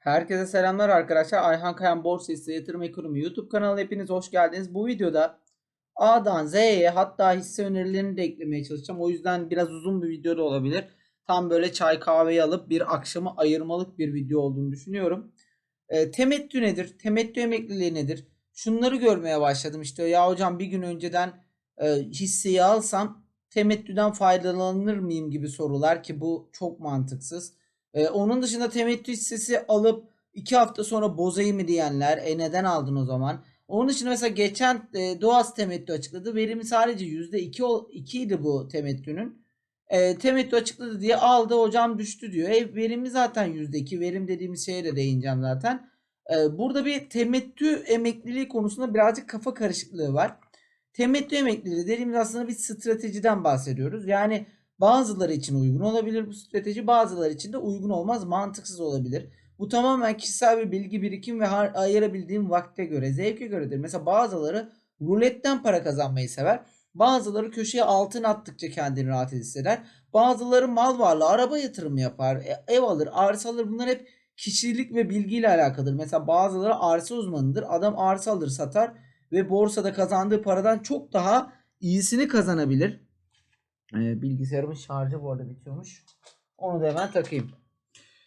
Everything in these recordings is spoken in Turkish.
Herkese selamlar arkadaşlar. Ayhan Kayan Borsa Hisse Yatırım Ekonomi YouTube kanalına hepiniz hoş geldiniz. Bu videoda A'dan Z'ye hatta hisse önerilerini de eklemeye çalışacağım. O yüzden biraz uzun bir video da olabilir. Tam böyle çay kahveyi alıp bir akşamı ayırmalık bir video olduğunu düşünüyorum. E, temettü nedir? Temettü emekliliği nedir? Şunları görmeye başladım işte. Ya hocam bir gün önceden e, hisseyi alsam temettüden faydalanır mıyım gibi sorular ki bu çok mantıksız. Ee, onun dışında temettü hissesi alıp iki hafta sonra bozayım mı diyenler. E neden aldın o zaman? Onun dışında mesela geçen e, Doğas temettü açıkladı. Verimi sadece %2 ol- 2 idi bu temettünün. E, temettü açıkladı diye aldı hocam düştü diyor. E, verimi zaten %2. Verim dediğimiz şeye de değineceğim zaten. E, burada bir temettü emekliliği konusunda birazcık kafa karışıklığı var. Temettü emekliliği dediğimiz aslında bir stratejiden bahsediyoruz. Yani Bazıları için uygun olabilir bu strateji, bazıları için de uygun olmaz, mantıksız olabilir. Bu tamamen kişisel bir bilgi birikim ve ayırabildiğim vakte göre, zevke göredir. Mesela bazıları ruletten para kazanmayı sever. Bazıları köşeye altın attıkça kendini rahat hisseder. Bazıları mal varlığı, araba yatırımı yapar, e- ev alır, arsa alır. Bunlar hep kişilik ve bilgiyle alakalıdır. Mesela bazıları arsa uzmanıdır. Adam arsa alır, satar ve borsada kazandığı paradan çok daha iyisini kazanabilir. Ee, bilgisayarımın şarjı bu arada bitiyormuş. Onu da hemen takayım.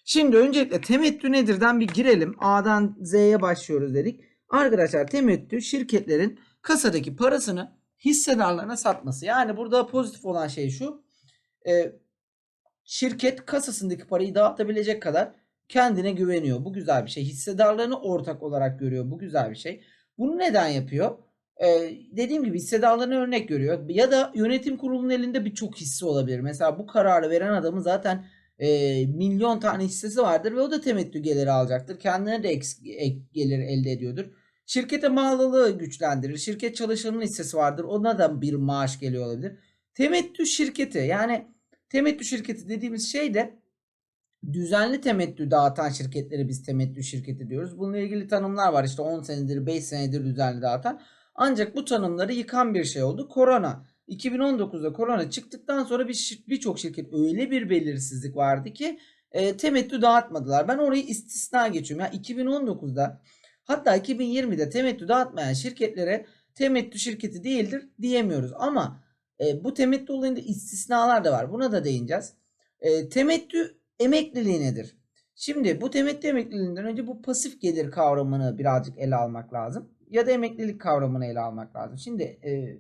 Şimdi öncelikle temettü nedirden bir girelim. A'dan Z'ye başlıyoruz dedik. Arkadaşlar temettü şirketlerin kasadaki parasını hissedarlarına satması. Yani burada pozitif olan şey şu. e, şirket kasasındaki parayı dağıtabilecek kadar kendine güveniyor. Bu güzel bir şey. Hissedarlarını ortak olarak görüyor. Bu güzel bir şey. Bunu neden yapıyor? Ee, dediğim gibi hissedarlarına örnek görüyor. Ya da yönetim kurulunun elinde birçok hisse olabilir. Mesela bu kararı veren adamın zaten e, milyon tane hissesi vardır ve o da temettü geliri alacaktır. Kendine de ek, ek gelir elde ediyordur. Şirkete bağlılığı güçlendirir. Şirket çalışanının hissesi vardır. Ona da bir maaş geliyor olabilir. Temettü şirketi yani temettü şirketi dediğimiz şey de düzenli temettü dağıtan şirketleri biz temettü şirketi diyoruz. Bununla ilgili tanımlar var. İşte 10 senedir 5 senedir düzenli dağıtan. Ancak bu tanımları yıkan bir şey oldu. Korona. 2019'da korona çıktıktan sonra bir birçok şirket öyle bir belirsizlik vardı ki e, temettü dağıtmadılar. Ben orayı istisna geçiyorum. Ya 2019'da hatta 2020'de temettü dağıtmayan şirketlere temettü şirketi değildir diyemiyoruz. Ama e, bu temettü olayında istisnalar da var. Buna da değineceğiz. E, temettü emekliliği nedir? Şimdi bu temettü emekliliğinden önce bu pasif gelir kavramını birazcık ele almak lazım. Ya da emeklilik kavramını ele almak lazım. Şimdi e,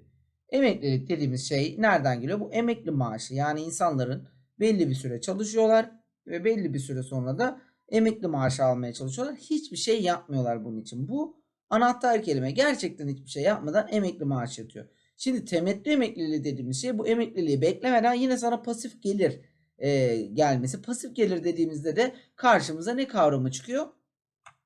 emeklilik dediğimiz şey nereden geliyor? Bu emekli maaşı. Yani insanların belli bir süre çalışıyorlar ve belli bir süre sonra da emekli maaşı almaya çalışıyorlar. Hiçbir şey yapmıyorlar bunun için. Bu anahtar kelime. Gerçekten hiçbir şey yapmadan emekli maaşı yatıyor. Şimdi temettü emekliliği dediğimiz şey bu emekliliği beklemeden yine sana pasif gelir e, gelmesi. Pasif gelir dediğimizde de karşımıza ne kavramı çıkıyor?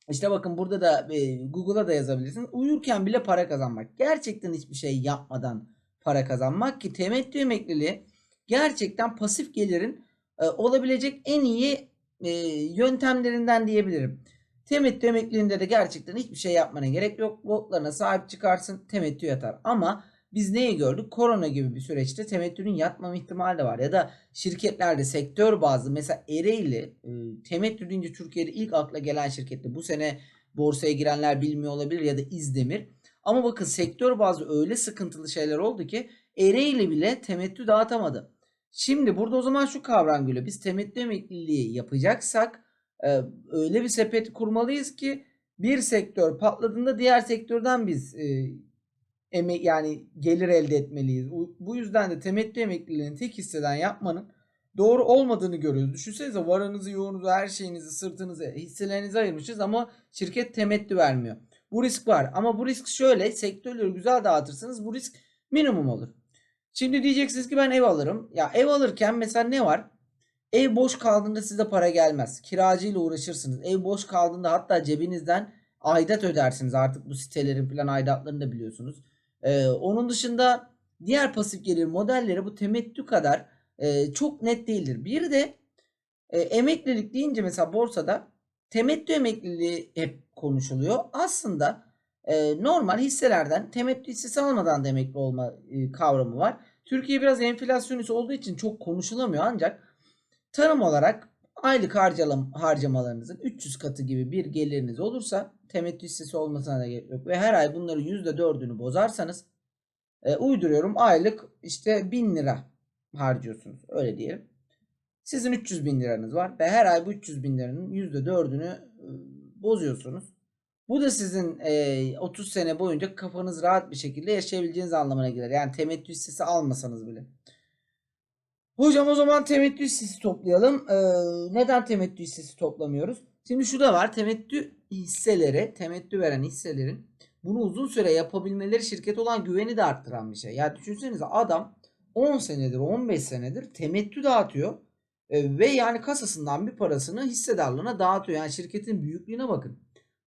İşte bakın burada da e, Google'a da yazabilirsiniz. Uyurken bile para kazanmak. Gerçekten hiçbir şey yapmadan para kazanmak ki temettü emekliliği gerçekten pasif gelirin e, olabilecek en iyi e, yöntemlerinden diyebilirim. Temettü emekliliğinde de gerçekten hiçbir şey yapmana gerek yok. Lotlarına sahip çıkarsın temettü yatar. Ama biz neyi gördük? Korona gibi bir süreçte temettünün yatmama ihtimali de var. Ya da şirketlerde sektör bazlı mesela Ereğli e, temettü deyince Türkiye'de ilk akla gelen şirketti. Bu sene borsaya girenler bilmiyor olabilir ya da İzdemir. Ama bakın sektör bazlı öyle sıkıntılı şeyler oldu ki Ereğli bile temettü dağıtamadı. Şimdi burada o zaman şu kavram geliyor. Biz temettü emekliliği yapacaksak e, öyle bir sepet kurmalıyız ki bir sektör patladığında diğer sektörden biz e, emek yani gelir elde etmeliyiz. Bu yüzden de temettü emekliliğini tek hisseden yapmanın doğru olmadığını görüyoruz. Düşünsenize varınızı, yoğunuzu, her şeyinizi, sırtınızı, hisselerinizi ayırmışız ama şirket temettü vermiyor. Bu risk var ama bu risk şöyle sektörleri güzel dağıtırsanız bu risk minimum olur. Şimdi diyeceksiniz ki ben ev alırım. Ya ev alırken mesela ne var? Ev boş kaldığında size para gelmez. Kiracıyla uğraşırsınız. Ev boş kaldığında hatta cebinizden aidat ödersiniz. Artık bu sitelerin falan aidatlarını da biliyorsunuz. Ee, onun dışında diğer pasif gelir modelleri bu temettü kadar e, çok net değildir. Bir de e, emeklilik deyince mesela borsada temettü emekliliği hep konuşuluyor. Aslında e, normal hisselerden temettü hissesi almadan da emekli olma e, kavramı var. Türkiye biraz enflasyonist olduğu için çok konuşulamıyor ancak tanım olarak aylık harcalım, harcamalarınızın 300 katı gibi bir geliriniz olursa temettü hissesi olmasına da gerek yok. Ve her ay bunların %4'ünü bozarsanız e, uyduruyorum aylık işte 1000 lira harcıyorsunuz. Öyle diyelim. Sizin 300 bin liranız var ve her ay bu 300 bin liranın %4'ünü e, bozuyorsunuz. Bu da sizin e, 30 sene boyunca kafanız rahat bir şekilde yaşayabileceğiniz anlamına gelir. Yani temettü hissesi almasanız bile. Hocam o zaman temettü hissesi toplayalım. Ee, neden temettü hissesi toplamıyoruz? Şimdi şu da var. Temettü hisseleri, temettü veren hisselerin bunu uzun süre yapabilmeleri şirket olan güveni de arttıran bir şey. Ya düşünsenize adam 10 senedir, 15 senedir temettü dağıtıyor. Ee, ve yani kasasından bir parasını hissedarlığına dağıtıyor. Yani şirketin büyüklüğüne bakın.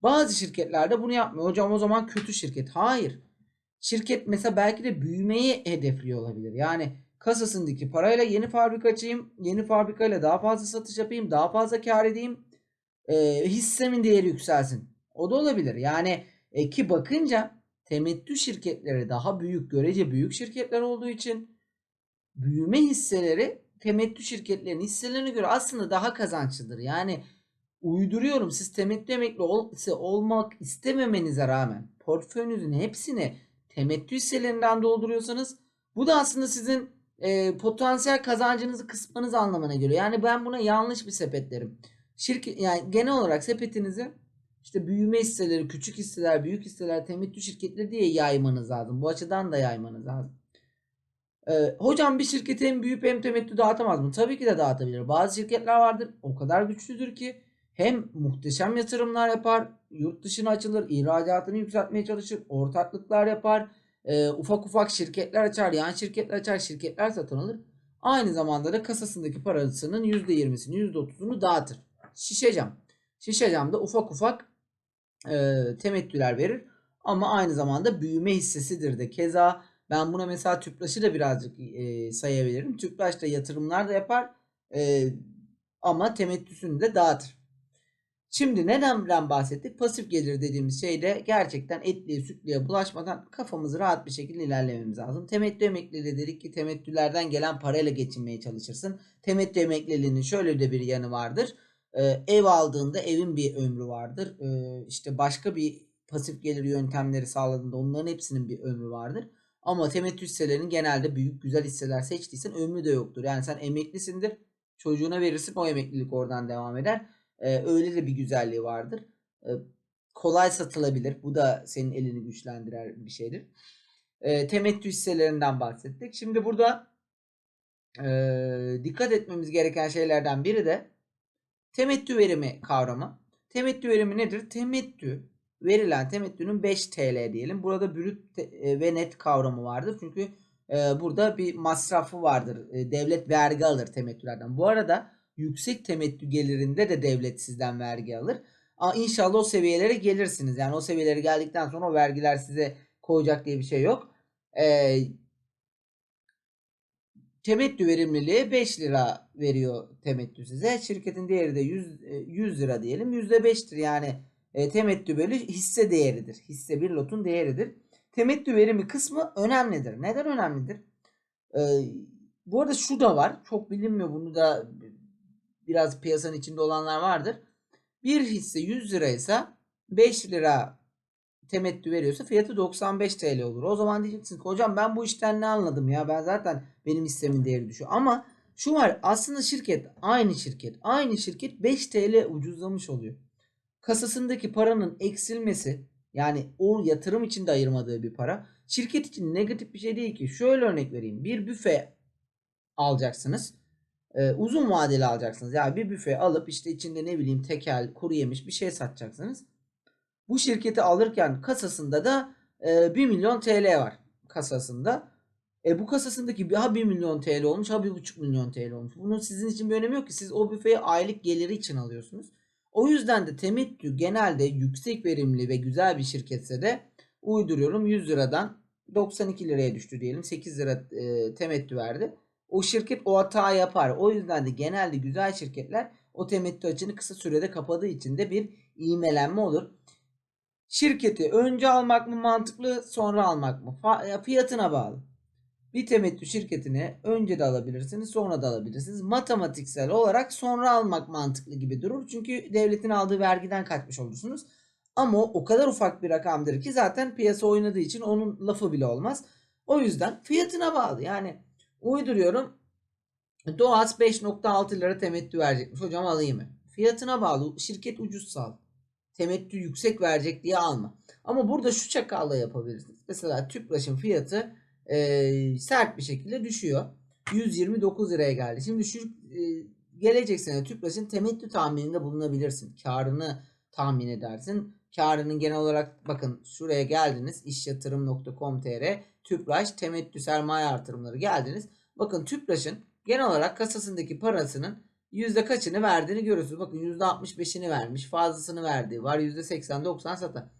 Bazı şirketlerde bunu yapmıyor. Hocam o zaman kötü şirket. Hayır. Şirket mesela belki de büyümeyi hedefliyor olabilir. Yani kasasındaki parayla yeni fabrika açayım. Yeni fabrikayla daha fazla satış yapayım. Daha fazla kar edeyim. E, hissemin değeri yükselsin. O da olabilir. Yani e, ki bakınca temettü şirketleri daha büyük, görece büyük şirketler olduğu için büyüme hisseleri temettü şirketlerinin hisselerine göre aslında daha kazançlıdır. Yani uyduruyorum siz temettü emekli ol, olmak istememenize rağmen portföyünüzün hepsini temettü hisselerinden dolduruyorsanız bu da aslında sizin e, potansiyel kazancınızı kısmanız anlamına geliyor. Yani ben buna yanlış bir sepet derim. Şirket yani genel olarak sepetinizi işte büyüme hisseleri, küçük hisseler, büyük hisseler, temettü şirketleri diye yaymanız lazım. Bu açıdan da yaymanız lazım. Ee, hocam bir şirket hem büyüyüp hem temettü dağıtamaz mı? Tabii ki de dağıtabilir. Bazı şirketler vardır o kadar güçlüdür ki hem muhteşem yatırımlar yapar, yurt dışına açılır, ihracatını yükseltmeye çalışır, ortaklıklar yapar, e, ufak ufak şirketler açar, yan şirketler açar, şirketler satın alır. Aynı zamanda da kasasındaki parasının %20'sini, %30'unu dağıtır. Şişecam. Şişecam da ufak ufak e, temettüler verir. Ama aynı zamanda büyüme hissesidir de. Keza ben buna mesela Tüpraş'ı da birazcık e, sayabilirim. Tüpraş da yatırımlar da yapar. E, ama temettüsünü de dağıtır. Şimdi neden bahsettik? Pasif gelir dediğimiz şeyde gerçekten etliye sütlüye bulaşmadan kafamızı rahat bir şekilde ilerlememiz lazım. Temettü emekliliği dedik ki temettülerden gelen parayla geçinmeye çalışırsın. Temettü emekliliğinin şöyle de bir yanı vardır. Ev aldığında evin bir ömrü vardır. Ee, işte başka bir pasif gelir yöntemleri sağladığında onların hepsinin bir ömrü vardır. Ama temettü hisselerinin genelde büyük güzel hisseler seçtiysen ömrü de yoktur. Yani sen emeklisindir çocuğuna verirsin o emeklilik oradan devam eder. Öyle de bir güzelliği vardır. Kolay satılabilir. Bu da senin elini güçlendiren bir şeydir. Temettü hisselerinden bahsettik. Şimdi burada e, dikkat etmemiz gereken şeylerden biri de temettü verimi kavramı. Temettü verimi nedir? Temettü verilen temettünün 5 TL diyelim. Burada brüt e, ve net kavramı vardır. Çünkü e, burada bir masrafı vardır. E, devlet vergi alır temettülerden. Bu arada yüksek temettü gelirinde de devlet sizden vergi alır. Ama inşallah o seviyelere gelirsiniz. Yani o seviyelere geldikten sonra o vergiler size koyacak diye bir şey yok. Ee, temettü verimliliği 5 lira veriyor temettü size. Şirketin değeri de 100, 100 lira diyelim. %5'tir yani e, temettü bölü hisse değeridir. Hisse bir lotun değeridir. Temettü verimi kısmı önemlidir. Neden önemlidir? Ee, bu arada şu da var. Çok bilinmiyor. Bunu da biraz piyasanın içinde olanlar vardır. Bir hisse 100 liraysa 5 lira temettü veriyorsa fiyatı 95 TL olur. O zaman diyeceksin ki hocam ben bu işten ne anladım ya ben zaten benim hissemin değeri düşüyor. Ama şu var aslında şirket aynı şirket aynı şirket 5 TL ucuzlamış oluyor. Kasasındaki paranın eksilmesi yani o yatırım için de ayırmadığı bir para şirket için negatif bir şey değil ki. Şöyle örnek vereyim bir büfe alacaksınız e, uzun vadeli alacaksınız. Yani bir büfe alıp işte içinde ne bileyim tekel, kuru yemiş bir şey satacaksınız. Bu şirketi alırken kasasında da e, 1 milyon TL var kasasında. E bu kasasındaki ha 1 milyon TL olmuş ha 1,5 milyon TL olmuş. Bunun sizin için bir önemi yok ki. Siz o büfeyi aylık geliri için alıyorsunuz. O yüzden de temettü genelde yüksek verimli ve güzel bir şirketse de uyduruyorum 100 liradan 92 liraya düştü diyelim. 8 lira e, temettü verdi o şirket o hata yapar. O yüzden de genelde güzel şirketler o temettü açını kısa sürede kapadığı için de bir iğmelenme olur. Şirketi önce almak mı mantıklı sonra almak mı? Fiyatına bağlı. Bir temettü şirketini önce de alabilirsiniz, sonra da alabilirsiniz. Matematiksel olarak sonra almak mantıklı gibi durur. Çünkü devletin aldığı vergiden kaçmış olursunuz. Ama o, o kadar ufak bir rakamdır ki zaten piyasa oynadığı için onun lafı bile olmaz. O yüzden fiyatına bağlı. Yani uyduruyorum. Doğas 5.6 lira temettü verecekmiş. Hocam alayım mı? Fiyatına bağlı. Şirket ucuz sal. Temettü yüksek verecek diye alma. Ama burada şu çakallığı yapabilirsiniz. Mesela Tüpraş'ın fiyatı e, sert bir şekilde düşüyor. 129 liraya geldi. Şimdi şu e, gelecek sene Tüpraş'ın temettü tahmininde bulunabilirsin. Karını tahmin edersin. Karının genel olarak bakın şuraya geldiniz. işyatırım.com.tr Tüpraş temettü sermaye artırımları geldiniz. Bakın Tüpraş'ın genel olarak kasasındaki parasının yüzde kaçını verdiğini görüyorsunuz. Bakın yüzde 65'ini vermiş. Fazlasını verdiği var. Yüzde 80-90 satan.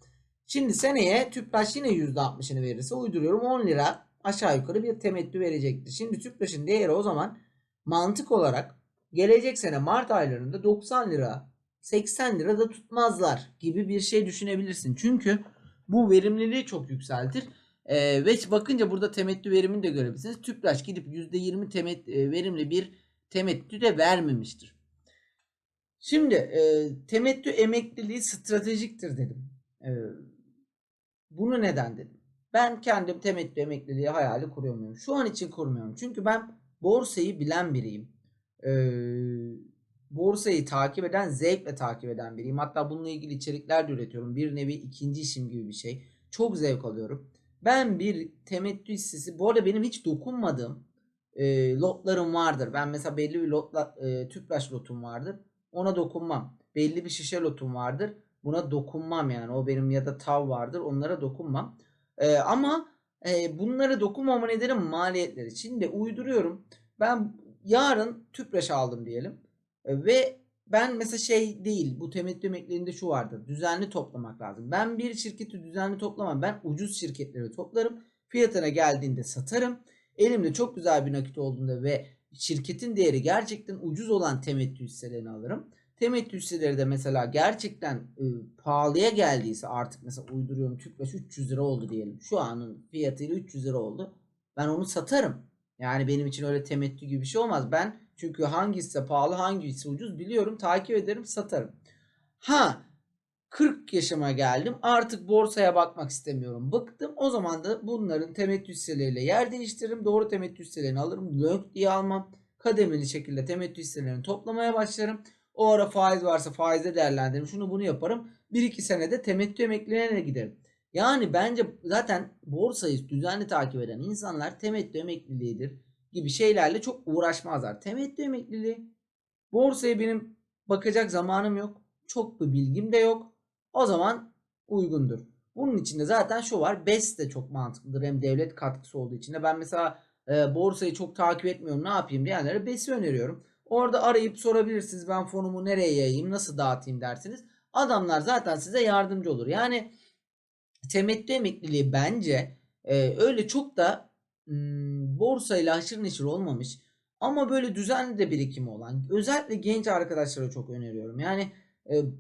Şimdi seneye Tüpraş yine yüzde 60'ını verirse uyduruyorum 10 lira aşağı yukarı bir temettü verecektir. Şimdi Tüpraş'ın değeri o zaman mantık olarak gelecek sene Mart aylarında 90 lira 80 lira da tutmazlar gibi bir şey düşünebilirsin. Çünkü bu verimliliği çok yükseltir. Ee, ve bakınca burada temettü verimini de görebilirsiniz. Tüpraş gidip %20 temet, e, verimli bir temettü de vermemiştir. Şimdi e, temettü emekliliği stratejiktir dedim. E, bunu neden dedim? Ben kendim temettü emekliliği hayali kuruyor Şu an için kurmuyorum. Çünkü ben borsayı bilen biriyim. E, borsayı takip eden, zevkle takip eden biriyim. Hatta bununla ilgili içerikler de üretiyorum. Bir nevi ikinci işim gibi bir şey. Çok zevk alıyorum. Ben bir temettü hissesi, bu arada benim hiç dokunmadığım e, lotlarım vardır. Ben mesela belli bir lotla, e, tüpraş lotum vardır. Ona dokunmam. Belli bir şişe lotum vardır. Buna dokunmam yani. O benim ya da tav vardır. Onlara dokunmam. E, ama e, bunlara dokunmama nedenim maliyetleri. Şimdi uyduruyorum. Ben yarın tüpraş aldım diyelim. E, ve ben mesela şey değil bu temettü emeklerinde şu vardır. Düzenli toplamak lazım. Ben bir şirketi düzenli toplamam. Ben ucuz şirketleri toplarım. Fiyatına geldiğinde satarım. Elimde çok güzel bir nakit olduğunda ve şirketin değeri gerçekten ucuz olan temettü hisselerini alırım. Temettü hisseleri de mesela gerçekten e, pahalıya geldiyse artık mesela uyduruyorum Tüpraş 300 lira oldu diyelim. Şu anın fiyatıyla 300 lira oldu. Ben onu satarım. Yani benim için öyle temettü gibi bir şey olmaz. Ben çünkü hangisi pahalı hangisi ucuz biliyorum takip ederim satarım. Ha 40 yaşıma geldim artık borsaya bakmak istemiyorum bıktım. O zaman da bunların temettü hisseleriyle yer değiştiririm. Doğru temettü hisselerini alırım. Lök diye almam. Kademeli şekilde temettü hisselerini toplamaya başlarım. O ara faiz varsa faizde değerlendiririm. Şunu bunu yaparım. 1-2 senede temettü emekliliğine giderim. Yani bence zaten borsayı düzenli takip eden insanlar temettü emekliliğidir gibi şeylerle çok uğraşmazlar. Temettü emekliliği borsaya benim bakacak zamanım yok. Çok bir bilgim de yok. O zaman uygundur. Bunun içinde zaten şu var. BES de çok mantıklıdır. Hem devlet katkısı olduğu için de. Ben mesela e, borsayı çok takip etmiyorum. Ne yapayım diyenlere BES'i öneriyorum. Orada arayıp sorabilirsiniz. Ben fonumu nereye yayayım, nasıl dağıtayım dersiniz. Adamlar zaten size yardımcı olur. Yani temettü emekliliği bence e, öyle çok da hmm, borsayla haşır neşir olmamış ama böyle düzenli de birikimi olan özellikle genç arkadaşlara çok öneriyorum. Yani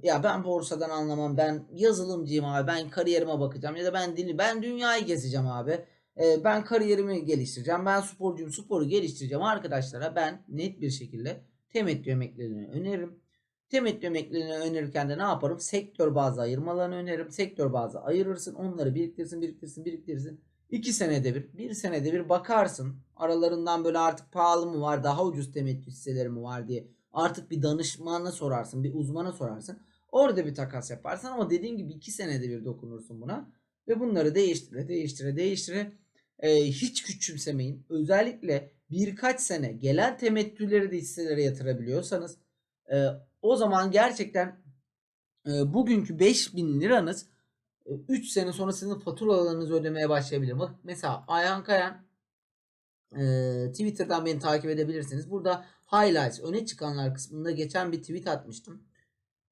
ya ben borsadan anlamam ben yazılımcıyım abi ben kariyerime bakacağım ya da ben dili ben dünyayı gezeceğim abi. E, ben kariyerimi geliştireceğim ben sporcuyum sporu geliştireceğim arkadaşlara ben net bir şekilde temettü emekliliğini öneririm. Temettü emekliliğini önerirken de ne yaparım? Sektör bazı ayırmalarını öneririm. Sektör bazı ayırırsın. Onları biriktirsin, biriktirsin, biriktirsin. 2 senede bir, 1 senede bir bakarsın. Aralarından böyle artık pahalı mı var, daha ucuz temettü hisseleri mi var diye. Artık bir danışmana sorarsın, bir uzmana sorarsın. Orada bir takas yaparsın ama dediğim gibi 2 senede bir dokunursun buna. Ve bunları değiştire, değiştire, değiştire. Ee, hiç küçümsemeyin. Özellikle birkaç sene gelen temettüleri de hisselere yatırabiliyorsanız e, o zaman gerçekten e, bugünkü 5000 liranız 3 e, sene sonra sizin faturalarınızı ödemeye başlayabilir. Mesela Ayhan Kayan e, Twitter'dan beni takip edebilirsiniz. Burada highlights öne çıkanlar kısmında geçen bir tweet atmıştım.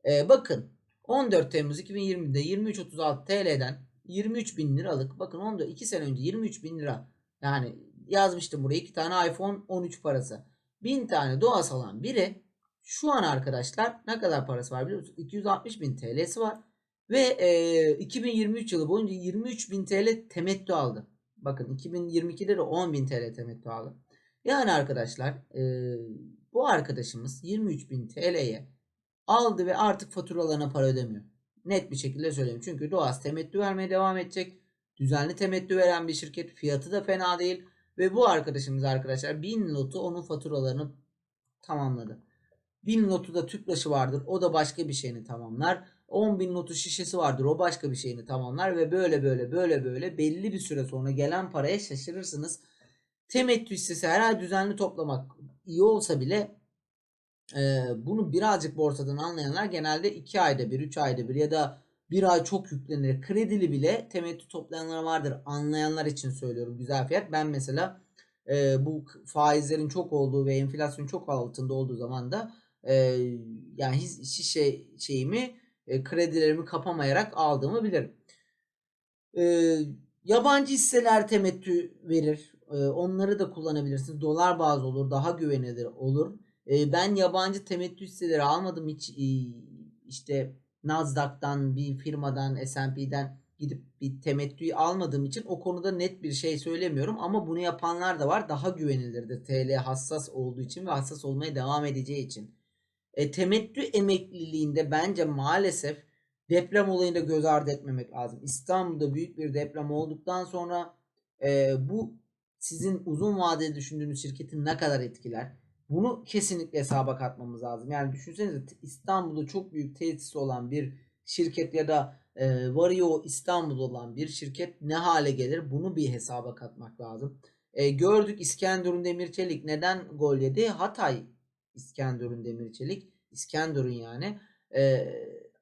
E, bakın 14 Temmuz 2020'de 23.36 TL'den 23 bin liralık bakın 14 2 sene önce 23 bin lira yani yazmıştım buraya 2 tane iPhone 13 parası. 1000 tane doğas alan biri şu an arkadaşlar ne kadar parası var biliyor musunuz? 260 bin TL'si var. Ve e, 2023 yılı boyunca 23 bin TL temettü aldı. Bakın 2022'de de 10.000 TL temettü aldı. Yani arkadaşlar e, bu arkadaşımız 23.000 TL'ye aldı ve artık faturalarına para ödemiyor. Net bir şekilde söyleyeyim. Çünkü Doğaz temettü vermeye devam edecek. Düzenli temettü veren bir şirket. Fiyatı da fena değil. Ve bu arkadaşımız arkadaşlar 1000 lotu onun faturalarını tamamladı. 1000 lotu da tüpraşı vardır. O da başka bir şeyini tamamlar. 10.000 notu şişesi vardır. O başka bir şeyini tamamlar. Ve böyle böyle böyle böyle belli bir süre sonra gelen paraya şaşırırsınız. Temettü hissesi her ay düzenli toplamak iyi olsa bile e, bunu birazcık borsadan anlayanlar genelde 2 ayda bir, 3 ayda bir ya da bir ay çok yüklenir. Kredili bile temettü toplayanlar vardır. Anlayanlar için söylüyorum güzel fiyat. Ben mesela e, bu faizlerin çok olduğu ve enflasyonun çok altında olduğu zaman da e, yani şişe şeyimi e, kredilerimi kapamayarak aldığımı bilirim. E, yabancı hisseler temettü verir. E, onları da kullanabilirsiniz. Dolar bazlı olur, daha güvenilir olur. Ben yabancı temettü hisseleri almadım hiç işte Nasdaq'tan bir firmadan S&P'den gidip bir temettüyü almadığım için o konuda net bir şey söylemiyorum ama bunu yapanlar da var. Daha güvenilirdir TL hassas olduğu için ve hassas olmaya devam edeceği için. E, temettü emekliliğinde bence maalesef deprem olayını da göz ardı etmemek lazım. İstanbul'da büyük bir deprem olduktan sonra e, bu sizin uzun vadeli düşündüğünüz şirketin ne kadar etkiler? Bunu kesinlikle hesaba katmamız lazım. Yani düşünsenize İstanbul'da çok büyük tesisi olan bir şirket ya da e, Vario İstanbul'da olan bir şirket ne hale gelir? Bunu bir hesaba katmak lazım. E, gördük İskenderun Demirçelik neden gol yedi? Hatay İskenderun Demirçelik. İskenderun yani. E,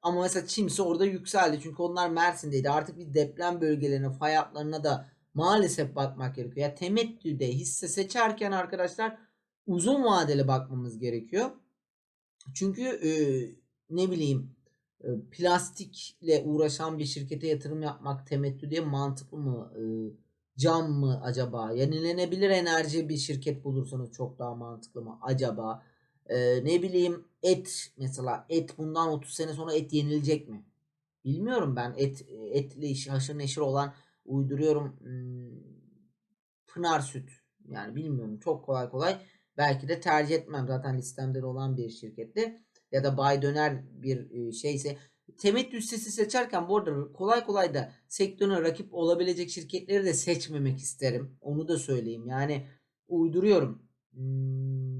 ama mesela Çimsi orada yükseldi. Çünkü onlar Mersin'deydi. Artık bir deprem bölgelerine, fay hatlarına da maalesef bakmak gerekiyor. Ya temettüde hisse seçerken arkadaşlar uzun vadeli bakmamız gerekiyor. Çünkü e, ne bileyim e, plastikle uğraşan bir şirkete yatırım yapmak temettü diye mantıklı mı? E, cam mı acaba? Yenilenebilir enerji bir şirket bulursanız çok daha mantıklı mı acaba? E, ne bileyim et mesela et bundan 30 sene sonra et yenilecek mi? Bilmiyorum ben et etle iş haşır neşir olan uyduruyorum hmm, Pınar süt yani bilmiyorum çok kolay kolay belki de tercih etmem zaten listemde olan bir şirkette ya da bay döner bir şeyse temettü hissesi seçerken bu arada kolay kolay da sektörüne rakip olabilecek şirketleri de seçmemek isterim. Onu da söyleyeyim. Yani uyduruyorum. Hmm.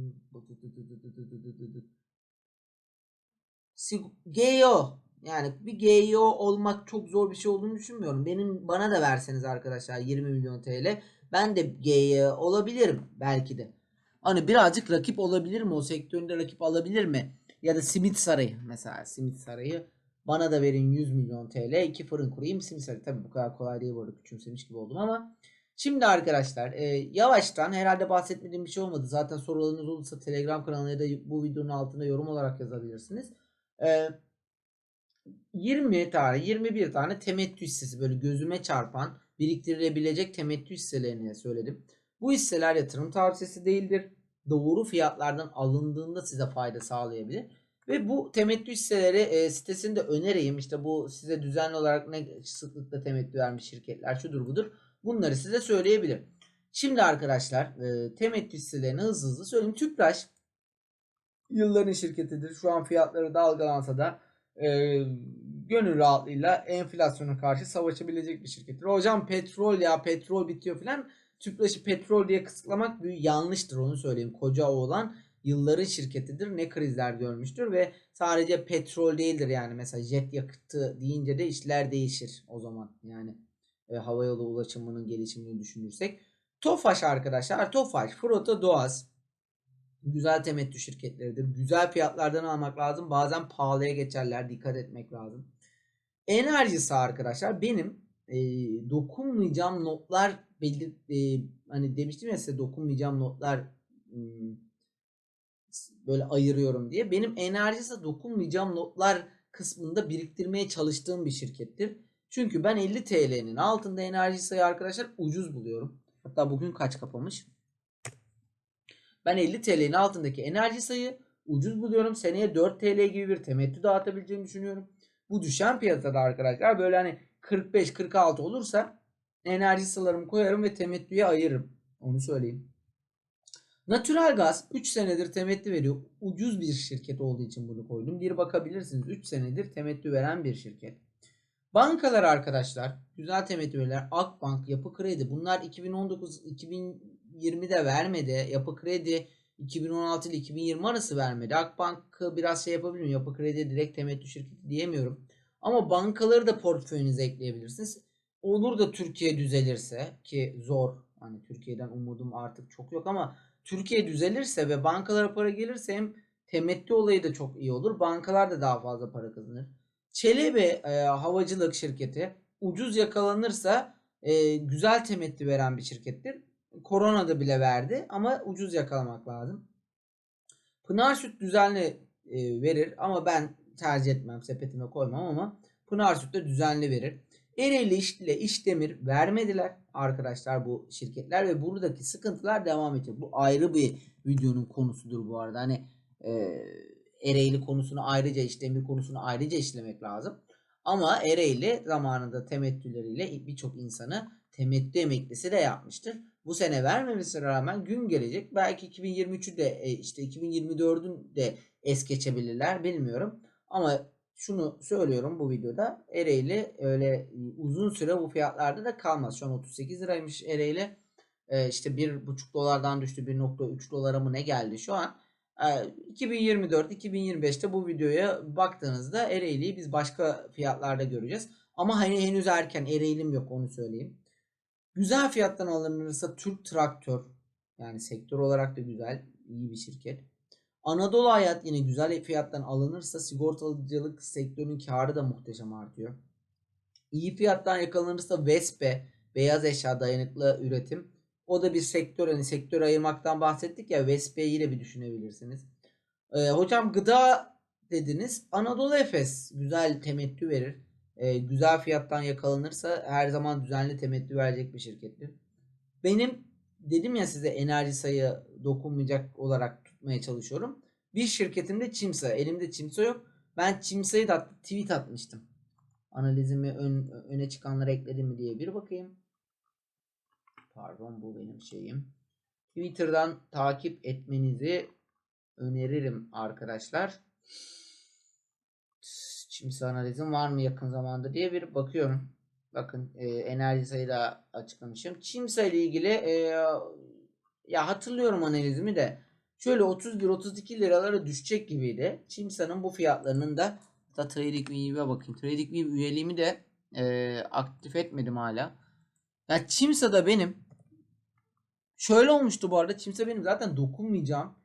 GEO yani bir GEO olmak çok zor bir şey olduğunu düşünmüyorum. Benim bana da verseniz arkadaşlar 20 milyon TL ben de GEO olabilirim belki de. Hani birazcık rakip olabilir mi? O sektöründe rakip alabilir mi? Ya da Simit Sarayı mesela Simit Sarayı bana da verin 100 milyon TL iki fırın kurayım Simit Sarayı. Tabii bu kadar kolay değil bu arada küçümsemiş gibi oldum ama Şimdi arkadaşlar e, yavaştan herhalde bahsetmediğim bir şey olmadı. Zaten sorularınız olursa Telegram kanalına ya da bu videonun altında yorum olarak yazabilirsiniz. E, 20 tane 21 tane temettü hissesi böyle gözüme çarpan biriktirilebilecek temettü hisselerini söyledim. Bu hisseler yatırım tavsiyesi değildir. Doğru fiyatlardan alındığında size fayda sağlayabilir. Ve bu temettü hisseleri e, sitesinde önereyim. İşte bu size düzenli olarak ne sıklıkla temettü vermiş şirketler şudur budur. Bunları size söyleyebilirim. Şimdi arkadaşlar e, temettü hisselerini hızlı hızlı söyleyeyim. Tüpraş yılların şirketidir. Şu an fiyatları dalgalansa da e, gönül rahatlığıyla enflasyona karşı savaşabilecek bir şirkettir. Hocam petrol ya petrol bitiyor filan. Tüpraş'ı petrol diye kısıtlamak büyük yanlıştır onu söyleyeyim. Koca oğlan yılların şirketidir. Ne krizler görmüştür ve sadece petrol değildir yani. Mesela jet yakıtı deyince de işler değişir o zaman. Yani e, havayolu ulaşımının gelişimini düşünürsek. Tofaş arkadaşlar. Tofaş, Frota, Doğaz. Güzel temettü şirketleridir. Güzel fiyatlardan almak lazım. Bazen pahalıya geçerler. Dikkat etmek lazım. Enerjisi arkadaşlar benim e, dokunmayacağım notlar belli e, hani demiştim ya size dokunmayacağım notlar hmm, böyle ayırıyorum diye. Benim enerjisi dokunmayacağım notlar kısmında biriktirmeye çalıştığım bir şirkettir. Çünkü ben 50 TL'nin altında enerji sayı arkadaşlar ucuz buluyorum. Hatta bugün kaç kapamış? Ben 50 TL'nin altındaki enerji sayı ucuz buluyorum. Seneye 4 TL gibi bir temettü dağıtabileceğimi düşünüyorum. Bu düşen piyasada arkadaşlar böyle hani 45-46 olursa enerji salarımı koyarım ve temettüye ayırırım. Onu söyleyeyim. Natural Gaz 3 senedir temettü veriyor. Ucuz bir şirket olduğu için bunu koydum. Bir bakabilirsiniz. 3 senedir temettü veren bir şirket. Bankalar arkadaşlar güzel temettü verirler. Akbank, Yapı Kredi bunlar 2019-2020'de vermedi. Yapı Kredi 2016 ile 2020 arası vermedi. Akbank'ı biraz şey yapabilirim. Yapı Kredi direkt temettü şirketi diyemiyorum. Ama bankaları da portföyünüze ekleyebilirsiniz. Olur da Türkiye düzelirse ki zor. Hani Türkiye'den umudum artık çok yok ama Türkiye düzelirse ve bankalara para gelirse hem temettü olayı da çok iyi olur. Bankalar da daha fazla para kazanır. Çelebi e, havacılık şirketi ucuz yakalanırsa e, güzel temettü veren bir şirkettir. Koronada bile verdi ama ucuz yakalamak lazım. Pınar Süt düzenli e, verir ama ben tercih etmem sepetime koymam ama Pınar Süt de düzenli verir. Ereğli ile İşdemir vermediler arkadaşlar bu şirketler ve buradaki sıkıntılar devam edecek. Bu ayrı bir videonun konusudur bu arada. Hani e, Ereğli konusunu ayrıca İşdemir konusunu ayrıca işlemek lazım. Ama Ereğli zamanında temettüleriyle birçok insanı temettü emeklisi de yapmıştır. Bu sene vermemesine rağmen gün gelecek. Belki 2023'ü de e, işte 2024'ün de es geçebilirler bilmiyorum. Ama şunu söylüyorum bu videoda. Ereğli öyle uzun süre bu fiyatlarda da kalmaz. Şu an 38 liraymış Ereğli. Ee, işte 1,5 dolardan düştü 1.3 dolara mı ne geldi şu an. Ee, 2024-2025'te bu videoya baktığınızda Ereğli'yi biz başka fiyatlarda göreceğiz. Ama hani henüz erken Ereğli'm yok onu söyleyeyim. Güzel fiyattan alınırsa Türk Traktör yani sektör olarak da güzel iyi bir şirket. Anadolu Hayat yine güzel fiyattan alınırsa sigortacılık sektörünün karı da muhteşem artıyor. İyi fiyattan yakalanırsa Vespe beyaz eşya dayanıklı üretim. O da bir sektör hani sektör ayırmaktan bahsettik ya Vespe'yi yine bir düşünebilirsiniz. Ee, hocam gıda dediniz. Anadolu Efes güzel temettü verir. Ee, güzel fiyattan yakalanırsa her zaman düzenli temettü verecek bir şirkettir. Benim dedim ya size enerji sayı dokunmayacak olarak tutmaya çalışıyorum. Bir şirketimde Çimsa. Elimde Çimsa yok. Ben Çimsa'yı da tweet atmıştım. Analizimi ön, öne çıkanlara ekledim mi diye bir bakayım. Pardon bu benim şeyim. Twitter'dan takip etmenizi öneririm arkadaşlar. Çimsa analizim var mı yakın zamanda diye bir bakıyorum. Bakın e, enerji sayı da açıklamışım. Çimsa ile ilgili e, ya hatırlıyorum analizimi de şöyle 31-32 liralara düşecek gibiydi. Çimsa'nın bu fiyatlarının da da TradingView'e bakayım. TradingView üyeliğimi de e, aktif etmedim hala. Ya Çimsa'da benim şöyle olmuştu bu arada. Çimsa benim zaten dokunmayacağım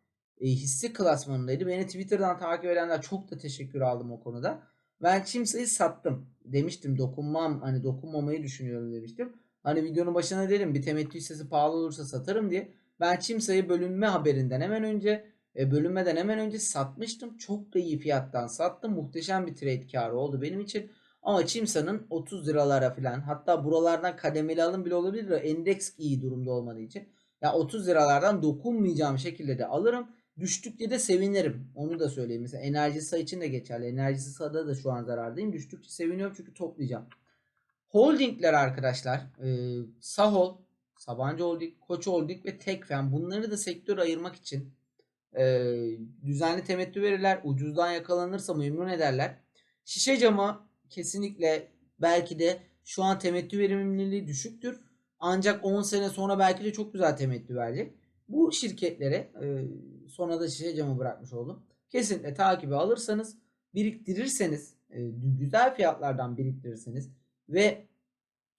e, hisse klasmanındaydı. Beni Twitter'dan takip edenler çok da teşekkür aldım o konuda. Ben Çimsa'yı sattım. Demiştim dokunmam hani dokunmamayı düşünüyorum demiştim. Hani videonun başına dedim bir temettü hissesi pahalı olursa satarım diye. Ben Çimsa'yı bölünme haberinden hemen önce e, bölünmeden hemen önce satmıştım. Çok da iyi fiyattan sattım. Muhteşem bir trade karı oldu benim için. Ama Çimsa'nın 30 liralara falan hatta buralardan kademeli alım bile olabilir. Endeks iyi durumda olmadığı için. Ya 30 liralardan dokunmayacağım şekilde de alırım. Düştükçe de sevinirim. Onu da söyleyeyim. Mesela enerjisi için de geçerli. Enerjisi sada da şu an zarardayım. Düştükçe seviniyorum çünkü toplayacağım. Holdingler arkadaşlar. E, Sahol, Sabancı Holding, Koç Holding ve Tekfen. Bunları da sektör ayırmak için e, düzenli temettü verirler. Ucuzdan yakalanırsa memnun ederler. Şişe camı kesinlikle belki de şu an temettü verimliliği düşüktür. Ancak 10 sene sonra belki de çok güzel temettü verecek. Bu şirketlere e, sonra da şişe camı bırakmış oldum. Kesinlikle takibi alırsanız biriktirirseniz e, güzel fiyatlardan biriktirirseniz ve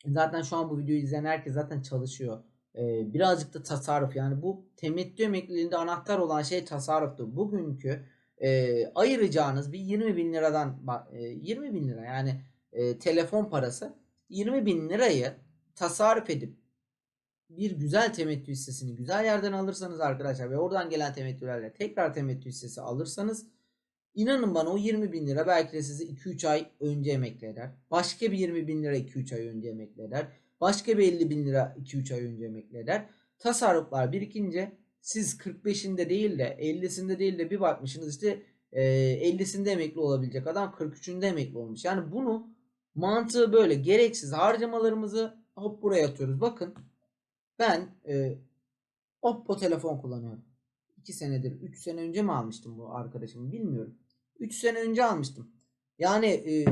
zaten şu an bu videoyu izleyen herkes zaten çalışıyor. E, birazcık da tasarruf yani bu temettü emekliliğinde anahtar olan şey tasarruftur. Bugünkü e, ayıracağınız bir 20 bin liradan e, 20 bin lira yani e, telefon parası 20 bin lirayı tasarruf edip bir güzel temettü hissesini güzel yerden alırsanız arkadaşlar ve oradan gelen temettülerle tekrar temettü hissesi alırsanız inanın bana o 20 bin lira belki de sizi 2-3 ay önce emekli eder. Başka bir 20 bin lira 2-3 ay önce emekli eder. Başka bir 50 bin lira 2-3 ay önce emekli eder. Tasarruflar birikince siz 45'inde değil de 50'sinde değil de bir bakmışsınız işte e, 50'sinde emekli olabilecek adam 43'ünde emekli olmuş. Yani bunu mantığı böyle gereksiz harcamalarımızı hop buraya atıyoruz. Bakın ben e, Oppo telefon kullanıyorum. 2 senedir, 3 sene önce mi almıştım bu arkadaşımı bilmiyorum. 3 sene önce almıştım. Yani e,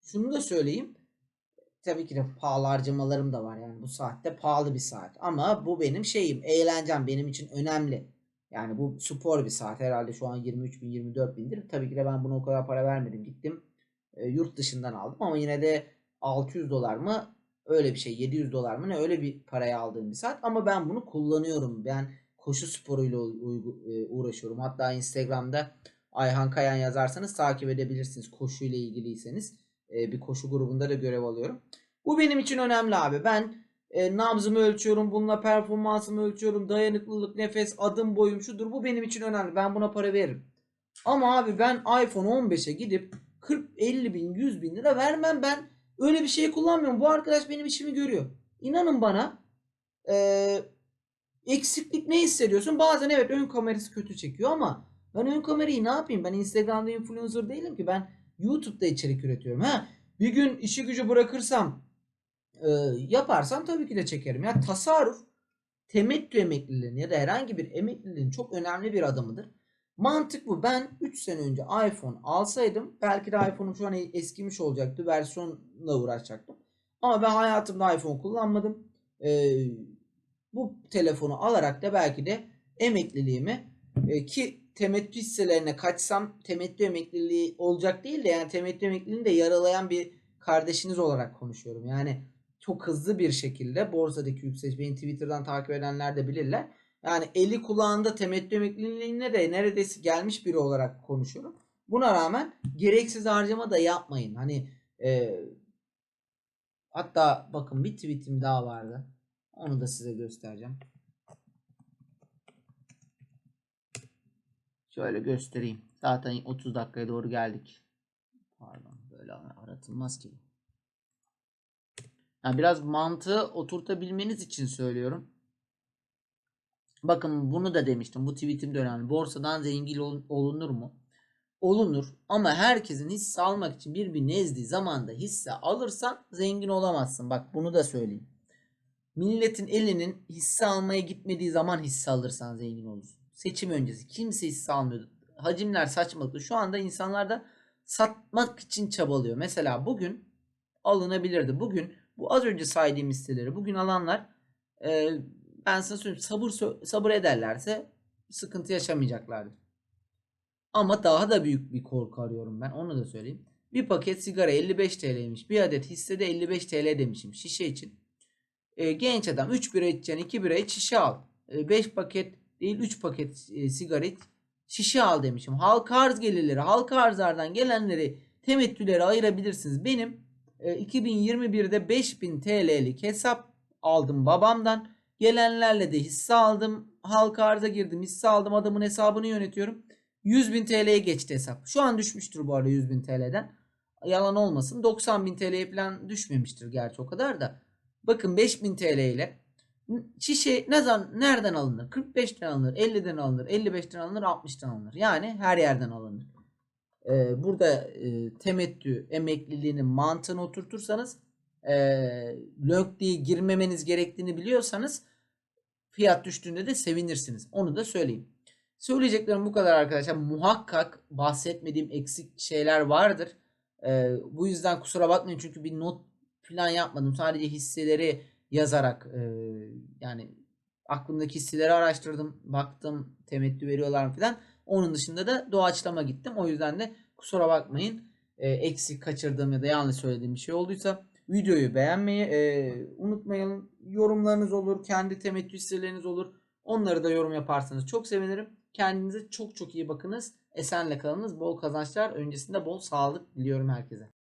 şunu da söyleyeyim. Tabii ki de pahalı harcamalarım da var. Yani bu saatte pahalı bir saat. Ama bu benim şeyim, eğlencem benim için önemli. Yani bu spor bir saat. Herhalde şu an 23 bin, 24 bindir. Tabii ki de ben buna o kadar para vermedim. Gittim e, yurt dışından aldım ama yine de 600 dolar mı öyle bir şey 700 dolar mı ne öyle bir paraya aldığım bir saat ama ben bunu kullanıyorum. Ben koşu sporuyla e, uğraşıyorum. Hatta Instagram'da Ayhan Kayan yazarsanız takip edebilirsiniz. Koşuyla ilgiliyseniz E, bir koşu grubunda da görev alıyorum. Bu benim için önemli abi. Ben e, nabzımı ölçüyorum. Bununla performansımı ölçüyorum. Dayanıklılık, nefes, adım boyum şudur. Bu benim için önemli. Ben buna para veririm. Ama abi ben iPhone 15'e gidip 40, 50 bin, 100 bin lira vermem ben. Öyle bir şey kullanmıyorum. Bu arkadaş benim işimi görüyor. İnanın bana eee, eksiklik ne hissediyorsun? Bazen evet ön kamerası kötü çekiyor ama ben ön kamerayı ne yapayım? Ben Instagram'da influencer değilim ki. Ben YouTube'da içerik üretiyorum. Ha, bir gün işi gücü bırakırsam e, yaparsam tabii ki de çekerim. Ya tasarruf temettü emekliliğinin ya da herhangi bir emekliliğin çok önemli bir adımıdır. Mantık bu. Ben 3 sene önce iPhone alsaydım belki de iPhone'um şu an eskimiş olacaktı. Versiyonla uğraşacaktım. Ama ben hayatımda iPhone kullanmadım. Ee, bu telefonu alarak da belki de emekliliğimi e, ki temettü hisselerine kaçsam temettü emekliliği olacak değil de yani temettü emekliliğini de yaralayan bir kardeşiniz olarak konuşuyorum. Yani çok hızlı bir şekilde borsadaki yükseliş beni Twitter'dan takip edenler de bilirler. Yani eli kulağında temettü emekliliğine de neredeyse gelmiş biri olarak konuşuyorum. Buna rağmen gereksiz harcama da yapmayın. Hani e, hatta bakın bir tweetim daha vardı. Onu da size göstereceğim. Şöyle göstereyim. Zaten 30 dakikaya doğru geldik. Pardon böyle aratılmaz ki. Yani biraz mantığı oturtabilmeniz için söylüyorum. Bakın bunu da demiştim. Bu tweetimde önemli. Borsadan zengin ol- olunur mu? Olunur. Ama herkesin hisse almak için bir nezdi zamanda hisse alırsan zengin olamazsın. Bak bunu da söyleyeyim. Milletin elinin hisse almaya gitmediği zaman hisse alırsan zengin olursun. Seçim öncesi kimse hisse almıyordu. Hacimler saçmalıktı. Şu anda insanlar da satmak için çabalıyor. Mesela bugün alınabilirdi. Bugün bu az önce saydığım hisseleri bugün alanlar ben sana söyleyeyim sabır sabır ederlerse sıkıntı yaşamayacaklardır. Ama daha da büyük bir korku arıyorum ben. Onu da söyleyeyim. Bir paket sigara 55 TL'ymiş. Bir adet hisse de 55 TL demişim şişe için. E, genç adam 3 bira içeceksin 2 bira iç şişe al. 5 paket değil 3 paket e, sigara iç şişe al demişim. Halka arz gelirleri, halka arzlardan gelenleri temettülere ayırabilirsiniz. Benim e, 2021'de 5000 TL'lik hesap aldım babamdan. Gelenlerle de hisse aldım. Halka arza girdim hisse aldım. Adamın hesabını yönetiyorum. 100 bin TL'ye geçti hesap. Şu an düşmüştür bu arada 100 bin TL'den. Yalan olmasın. 90 bin TL'ye falan düşmemiştir gerçi o kadar da. Bakın 5000 TL ile şişe ne zaman nereden alınır? 45'ten alınır, 50'den alınır, 55'ten alınır, 60'tan alınır. Yani her yerden alınır. Ee, burada e, temettü emekliliğinin mantığını oturtursanız e, lönk diye girmemeniz gerektiğini biliyorsanız fiyat düştüğünde de sevinirsiniz. Onu da söyleyeyim. Söyleyeceklerim bu kadar arkadaşlar. Muhakkak bahsetmediğim eksik şeyler vardır. Ee, bu yüzden kusura bakmayın çünkü bir not falan yapmadım. Sadece hisseleri yazarak e, yani aklımdaki hisseleri araştırdım. Baktım temettü veriyorlar mı falan. Onun dışında da doğaçlama gittim. O yüzden de kusura bakmayın. E, eksik kaçırdığım ya da yanlış söylediğim bir şey olduysa videoyu beğenmeyi e, unutmayın. Yorumlarınız olur. Kendi temettü olur. Onları da yorum yaparsanız çok sevinirim. Kendinize çok çok iyi bakınız. Esenle kalınız. Bol kazançlar. Öncesinde bol sağlık diliyorum herkese.